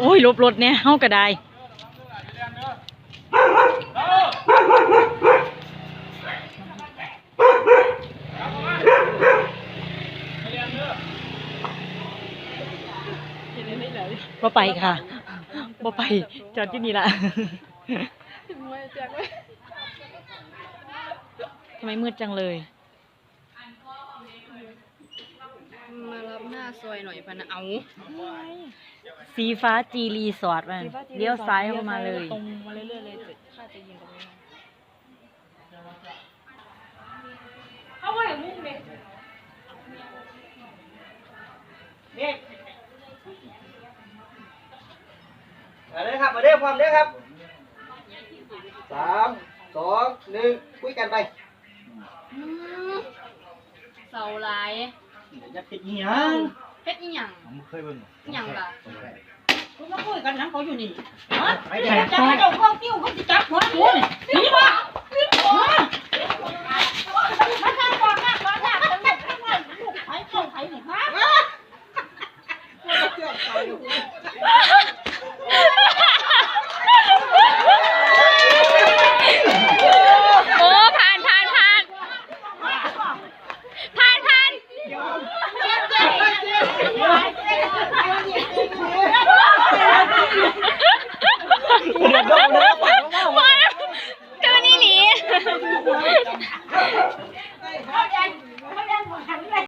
โอ้ยหลบรถเนี่ยเฮาก็ได้บ่ไปค่ะบ่ไปจอดที่นี่ละทำไมมืดจังเลย มารับหน้าซอยหน่อยพะนะเอา สีฟ้าจีรีสอร์ทมันเลี้ยวซ้ายเข้ามาเลย ตรงมาเรื่อยๆเลยจะข้าจะยิงตรงนี้นะมาเลยครับมาเด้อพร้อมเด้อครับสามสองหนึ่งคุยกันไปอืม เสาหลายเดี๋ยวจะเป็นยังเพชรยังผมเคยเบิ่งอีหยังละคุณมาคุยกันหยังเขาอยู่นี่ฮะไปจับเจ้าข้อติ้วเขาจะจับหัวหนูนี่นี่วะนี่วะมาางก่อนนะมาทางก่นลูข้างหลังลูกไผ่เข้าไผ่นี่ฮา 快点，快 chai, mua!